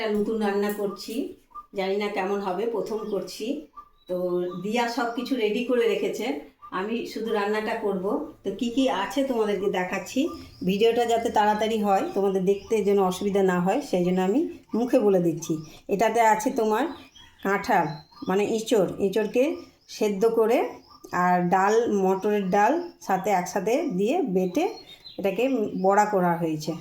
একটা নতুন রান্না করছি। জানি না কেমন হবে, প্রথম করছি। তো দিয়া সব কিছু রেডি করে রেখেছে। আমি শুধু রান্নাটা করব। তো কি কি আছে তোমাদেরকে দেখাচ্ছি। ভিডিওটা যাতে তাড়াতাড়ি হয়, তোমাদের দেখতে যেন অসুবিধা না হয়, সেই জন্য আমি মুখে বলে দিচ্ছি। এটাতে আছে তোমার কাঁঠাল মানে ইঁচড়। ইঁচড়কে সেদ্ধ করে আর ডাল, মটরের ডাল সাথে একসাথে দিয়ে বেটে এটাকে বড়া করা হয়েছে।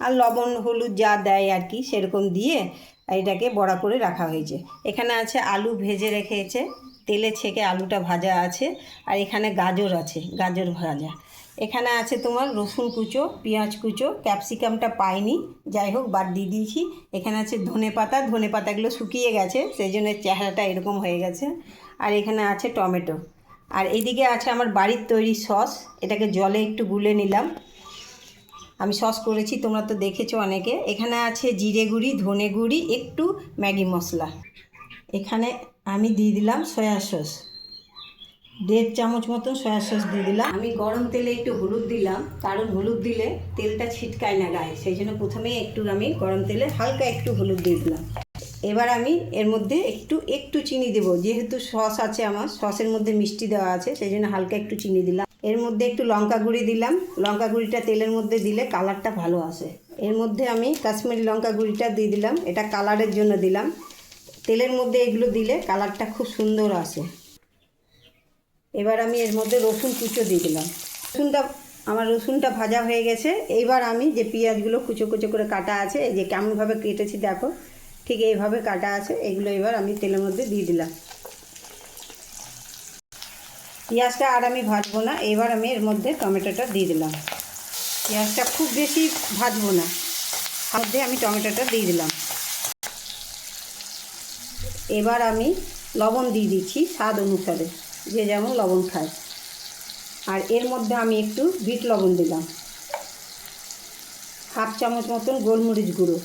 আর লবণ, হলুদ যা দেয় আর কি সেরকম দিয়ে এটাকে বড়া করে রাখা হয়েছে। এখানে আছে আলু ভেজে রেখেছে, তেলে ছেঁকে আলুটা ভাজা আছে, আর এখানে গাজর আছে, গাজর ভাজা। এখানে আছে তোমার রসুন কুচো, পেঁয়াজ কুচো, ক্যাপসিকামটা পাইনি, যাই হোক বাদ দিয়ে দিয়েছি। এখানে আছে ধনে পাতা, ধনে পাতাগুলো শুকিয়ে গেছে, সেই জন্য চেহারাটা এরকম হয়ে গেছে। আর এখানে আছে টমেটো। আর এদিকে আছে আমার বাড়ির তৈরি সস, এটাকে জলে একটু গুলে নিলাম। আমি সস করেছি, তোমরা তো দেখেছ অনেকে। এখানে আছে জিরে গুঁড়ি, ধনে গুঁড়ি, একটু ম্যাগি মশলা। এখানে আমি দিয়ে দিলাম সয়া সস। দেড় চামচ মতন সয়া সস দিয়ে দিলাম। আমি গরম তেলে একটু হলুদ দিলাম। কারণ হলুদ দিলে তেলটা ছিটকায় না গায়ে। সেই জন্য প্রথমে একটু আমি গরম তেলে হালকা একটু হলুদ দিয়ে দিলাম। এবার আমি এর মধ্যে একটু একটু চিনি দেবো। যেহেতু সস আছে আমার, সসের মধ্যে মিষ্টি দেওয়া আছে, সেই জন্য হালকা একটু চিনি দিলাম। এর মধ্যে একটু লঙ্কা গুঁড়ি দিলাম। লঙ্কা গুঁড়িটা তেলের মধ্যে দিলে কালারটা ভালো আসে। এর মধ্যে আমি কাশ্মীরি লঙ্কা গুঁড়িটা দিয়ে দিলাম। এটা কালারের জন্য দিলাম। তেলের মধ্যে এগুলো দিলে কালারটা খুব সুন্দর আসে। এবার আমি এর মধ্যে রসুন কুচো দিয়ে দিলাম। রসুনটা, আমার রসুনটা ভাজা হয়ে গেছে। এইবার আমি যে পেঁয়াজগুলো কুচো কুচো করে কাটা আছে, এই যে কেমনভাবে কেটেছি দেখো, ঠিক এইভাবে কাটা আছে, এগুলো এবার আমি তেলের মধ্যে দিয়ে দিলাম। পেঁয়াজটা আর আমি ভাজবো না। এবার আমি এর মধ্যে টমেটোটা দিয়ে দিলাম। পেঁয়াজটা খুব বেশি ভাজবো না। মধ্যে আমি টমেটোটা দিয়ে দিলাম। এবার আমি লবণ দিয়ে দিচ্ছি স্বাদ অনুসারে, যে যেমন লবণ খায়। আর এর মধ্যে আমি একটু বিট লবণ দিলাম। হাফ চামচ মতন গোলমরিচ গুঁড়ো।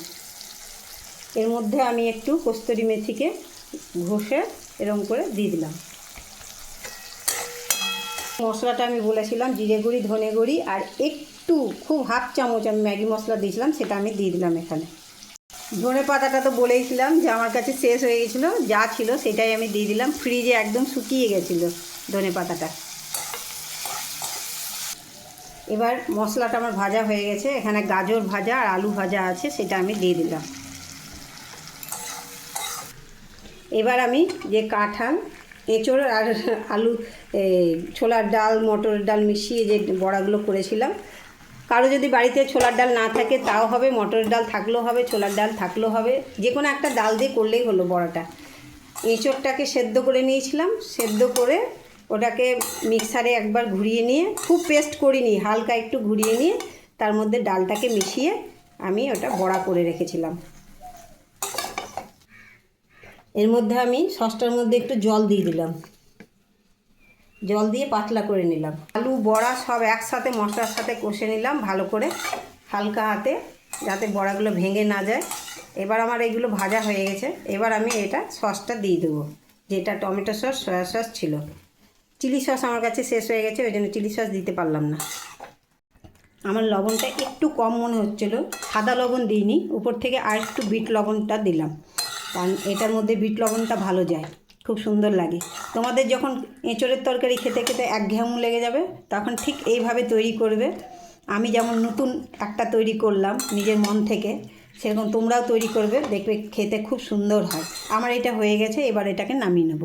এর মধ্যে আমি একটু কস্তুরি মেথিকে ঘষে এরকম করে দিয়ে দিলাম। মশলাটা আমি বলেছিলাম, জিরে গুঁড়ি, ধনে গুঁড়ি, আর একটু খুব হাফ চামচ আমি ম্যাগি মশলা দিয়েছিলাম, সেটা আমি দিয়ে দিলাম এখানে। ধনে পাতাটা তো বলেইছিলাম যে আমার কাছে শেষ হয়ে গেছিল, যা ছিল সেটাই আমি দিয়ে দিলাম, ফ্রিজে একদম শুকিয়ে গেছিল ধনে পাতাটা। এবার মশলাটা আমার ভাজা হয়ে গেছে, এখানে গাজর ভাজা আর আলু ভাজা আছে, সেটা আমি দিয়ে দিলাম। এবার আমি যে কাঁঠাল এঁচড় আর আলু ছোলার ডাল মটরের ডাল মিশিয়ে যে বড়াগুলো করেছিলাম। কারও যদি বাড়িতে ছোলার ডাল না থাকে তাও হবে মটরের ডাল থাকলেও হবে, ছোলার ডাল থাকলেও হবে। যে কোনো একটা ডাল দিয়ে করলেই হলো বড়াটা। এঁচড়টাকে সেদ্ধ করে নিয়েছিলাম, সেদ্ধ করে ওটাকে মিক্সারে একবার ঘুরিয়ে নিয়ে, খুব পেস্ট করিনি, হালকা একটু ঘুরিয়ে নিয়ে, তার মধ্যে ডালটাকে মিশিয়ে আমি ওটা বড়া করে রেখেছিলাম। এর মধ্যে আমি সসটার মধ্যে একটু জল দিয়ে দিলাম। জল দিয়ে পাতলা করে নিলাম। আলু, বড়া সব একসাথে মশলার সাথে কষে নিলাম ভালো করে হালকা হাতে, যাতে বড়াগুলো ভেঙে না যায়। এবার আমার এগুলো ভাজা হয়ে গেছে। এবার আমি এটা সসটা দিয়ে দেবো, যেটা টমেটো সস, সয়া সস ছিল। চিলি সস আমার কাছে শেষ হয়ে গেছে, ওই জন্য চিলি সস দিতে পারলাম না। আমার লবণটা একটু কম মনে হচ্ছিল, সাদা লবণ দিইনি, উপর থেকে আর একটু বিট লবণটা দিলাম। কারণ এটার মধ্যে বিট লবণটা ভালো যায়, খুব সুন্দর লাগে। তোমাদের যখন এঁচড়ের তরকারি খেতে খেতে এক ঘেমু লেগে যাবে, তখন ঠিক এইভাবে তৈরি করবে। আমি যেমন নতুন একটা তৈরি করলাম নিজের মন থেকে, সেরকম তোমরাও তৈরি করবে, দেখবে খেতে খুব সুন্দর হয়। আমার এটা হয়ে গেছে, এবার এটাকে নামিয়ে নেব।